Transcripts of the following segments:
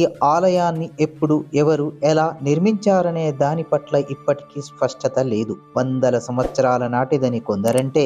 ఈ ఆలయాన్ని ఎప్పుడు ఎవరు ఎలా నిర్మించారనే దాని పట్ల ఇప్పటికీ స్పష్టత లేదు. వందల సంవత్సరాల నాటిదని కొందరంటే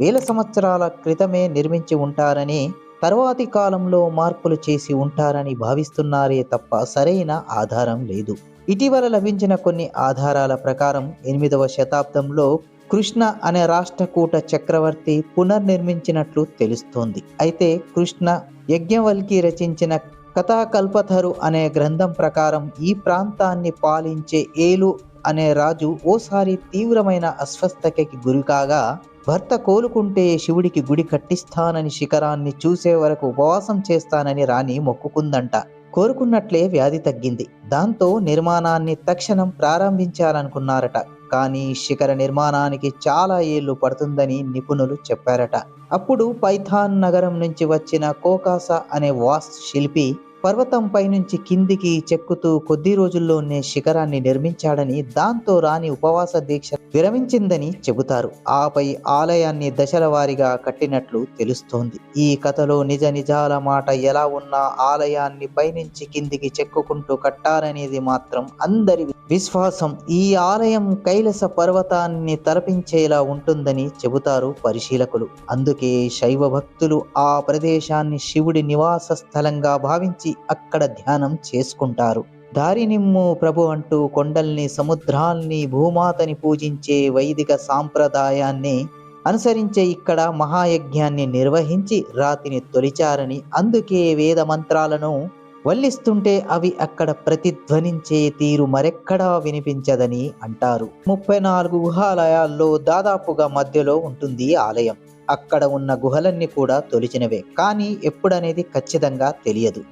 వేల సంవత్సరాల క్రితమే నిర్మించి ఉంటారని తర్వాతి కాలంలో మార్పులు చేసి ఉంటారని భావిస్తున్నారే తప్ప సరైన ఆధారం లేదు. ఇటీవల లభించిన కొన్ని ఆధారాల ప్రకారం ఎనిమిదవ శతాబ్దంలో కృష్ణ అనే రాష్ట్రకూట చక్రవర్తి పునర్నిర్మించినట్లు తెలుస్తోంది. అయితే కృష్ణ యజ్ఞవల్కి రచించిన కథాకల్పతరు అనే గ్రంథం ప్రకారం ఈ ప్రాంతాన్ని పాలించే ఏలు అనే రాజు ఓసారి తీవ్రమైన అస్వస్థతకి గురికాగా భర్త కోలుకుంటే శివుడికి గుడి కట్టిస్తానని శిఖరాన్ని చూసే వరకు ఉపవాసం చేస్తానని రాణి మొక్కుకుందంట. కోరుకున్నట్లే వ్యాధి తగ్గింది. దాంతో నిర్మాణాన్ని తక్షణం ప్రారంభించాలనుకున్నారట. కానీ శిఖర నిర్మాణానికి చాలా ఏళ్ళు పడుతుందని నిపుణులు చెప్పారట. అప్పుడు పైథాన్ నగరం నుంచి వచ్చిన కోకాస అనే వాస్ శిల్పి పర్వతంపై నుంచి కిందికి చెక్కుతూ కొద్ది రోజుల్లోనే శిఖరాన్ని నిర్మించాడని దాంతో రాణి ఉపవాస దీక్ష విరమించిందని చెబుతారు. ఆపై ఆలయాన్ని దశల వారీగా కట్టినట్లు తెలుస్తోంది. ఈ కథలో నిజ నిజాల మాట ఎలా ఉన్నా ఆలయాన్ని పైనుంచి కిందికి చెక్కుకుంటూ కట్టారనేది మాత్రం అందరి విశ్వాసం. ఈ ఆలయం కైలస పర్వతాన్ని తలపించేలా ఉంటుందని చెబుతారు పరిశీలకులు. అందుకే శైవ భక్తులు ఆ ప్రదేశాన్ని శివుడి నివాస స్థలంగా భావించి అక్కడ ధ్యానం చేసుకుంటారు. దారినిమ్ము ప్రభు అంటూ కొండల్ని సముద్రాల్ని భూమాతని పూజించే వైదిక సాంప్రదాయాన్ని అనుసరించే ఇక్కడ మహాయజ్ఞాన్ని నిర్వహించి రాతిని తొలిచారని అందుకే వేద మంత్రాలను వల్లిస్తుంటే అవి అక్కడ ప్రతిధ్వనించే తీరు మరెక్కడా వినిపించదని అంటారు. ముప్పై నాలుగు గుహాలయాల్లో దాదాపుగా మధ్యలో ఉంటుంది ఆలయం. అక్కడ ఉన్న గుహలన్నీ కూడా తొలిచినవే. కానీ ఎప్పుడనేది ఖచ్చితంగా తెలియదు.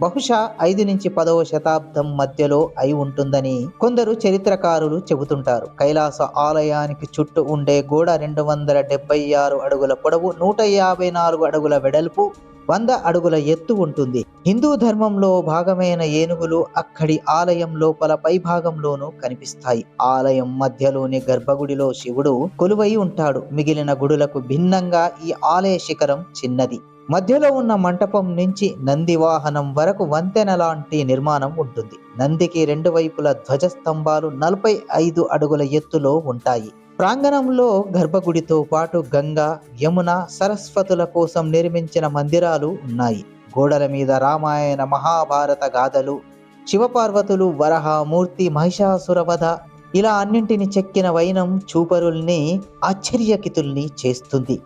బహుశా ఐదు నుంచి పదవ శతాబ్దం మధ్యలో అయి ఉంటుందని కొందరు చరిత్రకారులు చెబుతుంటారు. కైలాస ఆలయానికి చుట్టూ ఉండే గోడ రెండు వందల డెబ్బై ఆరు అడుగుల పొడవు నూట యాభై నాలుగు అడుగుల వెడల్పు వంద అడుగుల ఎత్తు ఉంటుంది. హిందూ ధర్మంలో భాగమైన ఏనుగులు అక్కడి ఆలయం లోపల పై భాగంలోనూ కనిపిస్తాయి. ఆలయం మధ్యలోని గర్భగుడిలో శివుడు కొలువై ఉంటాడు. మిగిలిన గుడులకు భిన్నంగా ఈ ఆలయ శిఖరం చిన్నది. మధ్యలో ఉన్న మంటపం నుంచి నంది వాహనం వరకు వంతెన లాంటి నిర్మాణం ఉంటుంది. నందికి రెండు వైపుల ధ్వజస్తంభాలు నలభై ఐదు అడుగుల ఎత్తులో ఉంటాయి. ప్రాంగణంలో గర్భగుడితో పాటు గంగా యమున సరస్వతుల కోసం నిర్మించిన మందిరాలు ఉన్నాయి. గోడల మీద రామాయణ మహాభారత గాథలు శివపార్వతులు వరహ మూర్తి మహిషాసురవధ ఇలా అన్నింటిని చెక్కిన వైనం చూపరుల్ని ఆశ్చర్యకితుల్ని చేస్తుంది.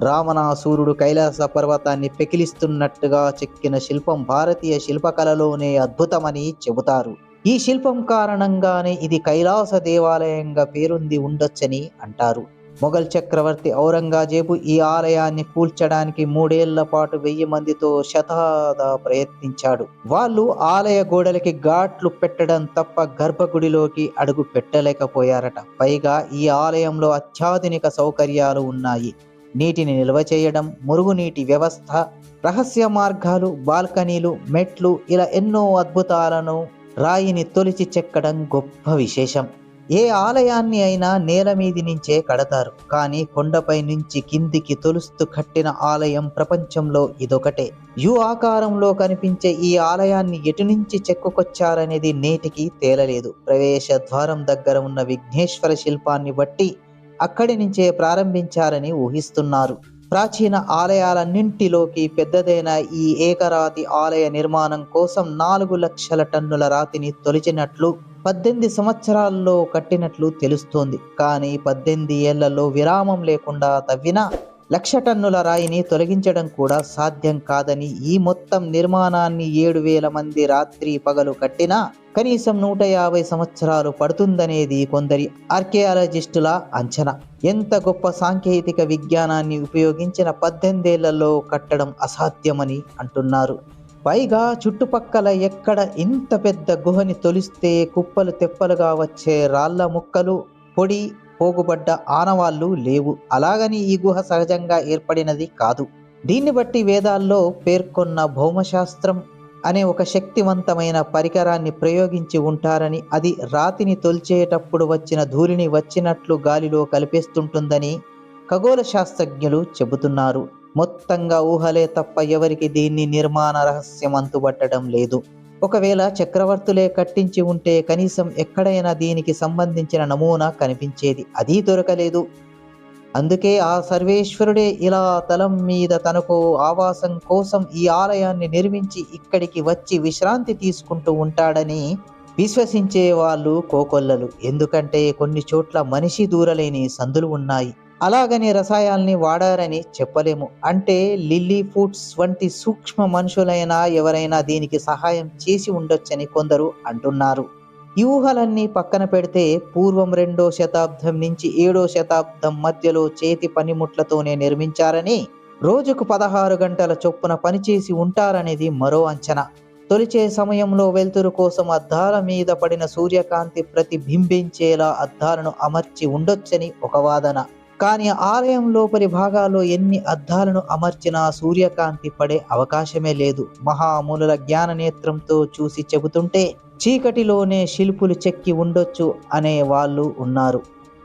రావణాసూరుడు కైలాస పర్వతాన్ని పెకిలిస్తున్నట్టుగా చెక్కిన శిల్పం భారతీయ శిల్పకళలోనే అద్భుతమని చెబుతారు. ఈ శిల్పం కారణంగానే ఇది కైలాస దేవాలయంగా పేరొంది ఉండొచ్చని అంటారు. మొఘల్ చక్రవర్తి ఔరంగజేబు ఈ ఆలయాన్ని కూల్చడానికి మూడేళ్ళ పాటు వెయ్యి మందితో శతాద ప్రయత్నించాడు. వాళ్ళు ఆలయ గోడలకి ఘాట్లు పెట్టడం తప్ప గర్భగుడిలోకి అడుగు పెట్టలేకపోయారట. పైగా ఈ ఆలయంలో అత్యాధునిక సౌకర్యాలు ఉన్నాయి. నీటిని నిల్వ చేయడం మురుగునీటి వ్యవస్థ రహస్య మార్గాలు బాల్కనీలు మెట్లు ఇలా ఎన్నో అద్భుతాలను రాయిని తొలిచి చెక్కడం గొప్ప విశేషం. ఏ ఆలయాన్ని అయినా నేల మీది నుంచే కడతారు. కానీ కొండపై నుంచి కిందికి తొలుస్తూ కట్టిన ఆలయం ప్రపంచంలో ఇదొకటే. యు ఆకారంలో కనిపించే ఈ ఆలయాన్ని ఎటు నుంచి చెక్కుకొచ్చారనేది నేటికి తేలలేదు. ప్రవేశ ద్వారం దగ్గర ఉన్న విఘ్నేశ్వర శిల్పాన్ని బట్టి అక్కడి నుంచే ప్రారంభించారని ఊహిస్తున్నారు. ప్రాచీన ఆలయాలన్నింటిలోకి పెద్దదైన ఈ ఏకరాతి ఆలయ నిర్మాణం కోసం నాలుగు లక్షల టన్నుల రాతిని తొలిచినట్లు పద్దెనిమిది సంవత్సరాల్లో కట్టినట్లు తెలుస్తోంది. కానీ పద్దెనిమిది ఏళ్ళలో విరామం లేకుండా తవ్విన లక్ష టన్నుల రాయిని తొలగించడం కూడా సాధ్యం కాదని ఈ మొత్తం నిర్మాణాన్ని ఏడు వేల మంది రాత్రి పగలు కట్టినా కనీసం నూట యాభై సంవత్సరాలు పడుతుందనేది కొందరి ఆర్కియాలజిస్టుల అంచనా. ఎంత గొప్ప సాంకేతిక విజ్ఞానాన్ని ఉపయోగించిన పద్దెనిమిదేళ్ళలో కట్టడం అసాధ్యమని అంటున్నారు. పైగా చుట్టుపక్కల ఎక్కడ ఇంత పెద్ద గుహని తొలిస్తే కుప్పలు తెప్పలుగా వచ్చే రాళ్ళ ముక్కలు పొడి పోగుబడ్డ ఆనవాళ్ళు లేవు. అలాగని ఈ గుహ సహజంగా ఏర్పడినది కాదు. దీన్ని బట్టి వేదాల్లో పేర్కొన్న భౌమశాస్త్రం అనే ఒక శక్తివంతమైన పరికరాన్ని ప్రయోగించి ఉంటారని అది రాతిని తొల్చేటప్పుడు వచ్చిన ధూళిని వచ్చినట్లు గాలిలో కలిపేస్తుంటుందని ఖగోళ శాస్త్రజ్ఞులు చెబుతున్నారు. మొత్తంగా ఊహలే తప్ప ఎవరికి దీన్ని నిర్మాణ రహస్యం అంతుబట్టడం లేదు. ఒకవేళ చక్రవర్తులే కట్టించి ఉంటే కనీసం ఎక్కడైనా దీనికి సంబంధించిన నమూనా కనిపించేది అది దొరకలేదు. అందుకే ఆ సర్వేశ్వరుడే ఇలా తలం మీద తనకు ఆవాసం కోసం ఈ ఆలయాన్ని నిర్మించి ఇక్కడికి వచ్చి విశ్రాంతి తీసుకుంటూ ఉంటాడని విశ్వసించే వాళ్ళు కోకొల్లలు. ఎందుకంటే కొన్ని చోట్ల మనిషి దూరలేని సందులు ఉన్నాయి. అలాగని రసాయనాల్ని వాడారని చెప్పలేము. అంటే లిల్లీ ఫుడ్స్ వంటి సూక్ష్మ మనుషులైనా ఎవరైనా దీనికి సహాయం చేసి ఉండొచ్చని కొందరు అంటున్నారు. ఈ ఊహలన్నీ పక్కన పెడితే పూర్వం రెండో శతాబ్దం నుంచి ఏడో శతాబ్దం మధ్యలో చేతి పనిముట్లతోనే నిర్మించారని రోజుకు పదహారు గంటల చొప్పున పనిచేసి ఉంటారనేది మరో అంచనా. తొలిచే సమయంలో వెలుతురు కోసం అద్దాల మీద పడిన సూర్యకాంతి ప్రతిబింబించేలా అద్దాలను అమర్చి ఉండొచ్చని ఒక వాదన. కానీ ఆలయం లోపలి భాగాల్లో ఎన్ని అద్దాలను అమర్చినా సూర్యకాంతి పడే అవకాశమే లేదు. మహామునుల జ్ఞాన నేత్రంతో చూసి చెబుతుంటే చీకటిలోనే శిల్పులు చెక్కి ఉండొచ్చు అనే వాళ్ళు ఉన్నారు.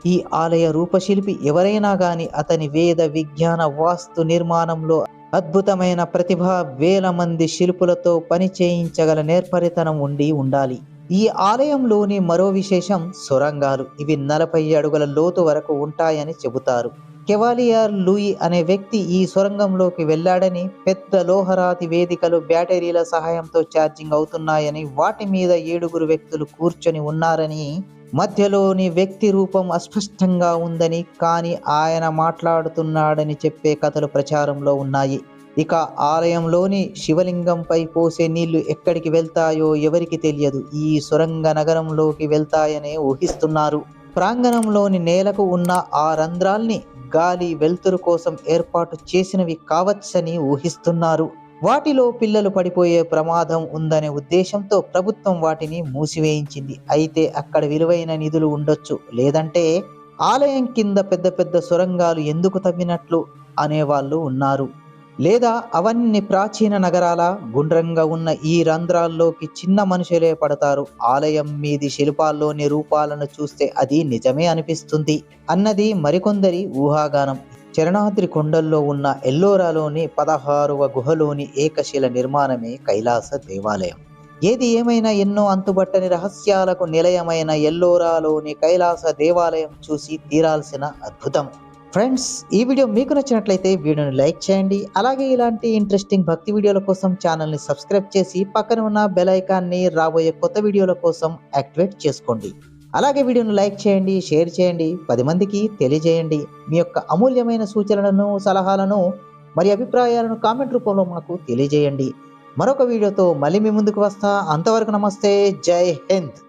ఈ ఆలయ రూపశిల్పి ఎవరైనా గాని అతని వేద విజ్ఞాన వాస్తు నిర్మాణంలో అద్భుతమైన ప్రతిభ వేల మంది శిల్పులతో పని చేయించగల నేర్పరితనం ఉండి ఉండాలి. ఈ ఆలయంలోని మరో విశేషం సొరంగాలు. ఇవి నలభై అడుగుల లోతు వరకు ఉంటాయని చెబుతారు. కెవాలియర్ లూయి అనే వ్యక్తి ఈ సొరంగంలోకి వెళ్ళాడని పెద్ద లోహరాతి వేదికలు బ్యాటరీల సహాయంతో ఛార్జింగ్ అవుతున్నాయని వాటి మీద ఏడుగురు వ్యక్తులు కూర్చొని ఉన్నారని మధ్యలోని వ్యక్తి రూపం అస్పష్టంగా ఉందని కానీ ఆయన మాట్లాడుతున్నాడని చెప్పే కథలు ప్రచారంలో ఉన్నాయి. ఇక ఆలయంలోని శివలింగంపై పోసే నీళ్ళు ఎక్కడికి వెళ్తాయో ఎవరికి తెలియదు. ఈ సొరంగ నగరంలోకి వెళ్తాయనే ఊహిస్తున్నారు. ప్రాంగణంలోని నేలకు ఉన్న ఆ రంధ్రాల్ని గాలి వెలుతురు కోసం ఏర్పాటు చేసినవి కావచ్చని ఊహిస్తున్నారు. వాటిలో పిల్లలు పడిపోయే ప్రమాదం ఉందనే ఉద్దేశంతో ప్రభుత్వం వాటిని మూసివేయించింది. అయితే అక్కడ విలువైన నిధులు ఉండొచ్చు. లేదంటే ఆలయం కింద పెద్ద పెద్ద సొరంగాలు ఎందుకు తవ్వినట్లు అనేవాళ్ళు ఉన్నారు. లేదా అవన్నీ ప్రాచీన నగరాల గుండ్రంగా ఉన్న ఈ రంధ్రాల్లోకి చిన్న మనుషులే పడతారు. ఆలయం మీది శిల్పాల్లోని రూపాలను చూస్తే అది నిజమే అనిపిస్తుంది. అన్నది మరికొందరి ఊహాగానం. చరణాద్రి కొండల్లో ఉన్న ఎల్లోరాలోని పదహారవ గుహలోని ఏకశిల నిర్మాణమే కైలాస దేవాలయం. ఏది ఏమైనా ఎన్నో అంతుబట్టని రహస్యాలకు నిలయమైన ఎల్లోరాలోని కైలాస దేవాలయం చూసి తీరాల్సిన అద్భుతం. ఫ్రెండ్స్ ఈ వీడియో మీకు నచ్చినట్లయితే వీడియోని లైక్ చేయండి. అలాగే ఇలాంటి ఇంట్రెస్టింగ్ భక్తి వీడియోల కోసం ఛానల్ని సబ్స్క్రైబ్ చేసి పక్కన ఉన్న బెల్ ఐకాన్ని రాబోయే కొత్త వీడియోల కోసం యాక్టివేట్ చేసుకోండి. అలాగే వీడియోను లైక్ చేయండి షేర్ చేయండి పది మందికి తెలియజేయండి. మీ యొక్క అమూల్యమైన సూచనలను సలహాలను మరి అభిప్రాయాలను కామెంట్ రూపంలో మాకు తెలియజేయండి. మరొక వీడియోతో మళ్ళీ మీ ముందుకు వస్తా. అంతవరకు నమస్తే. జై హింద్.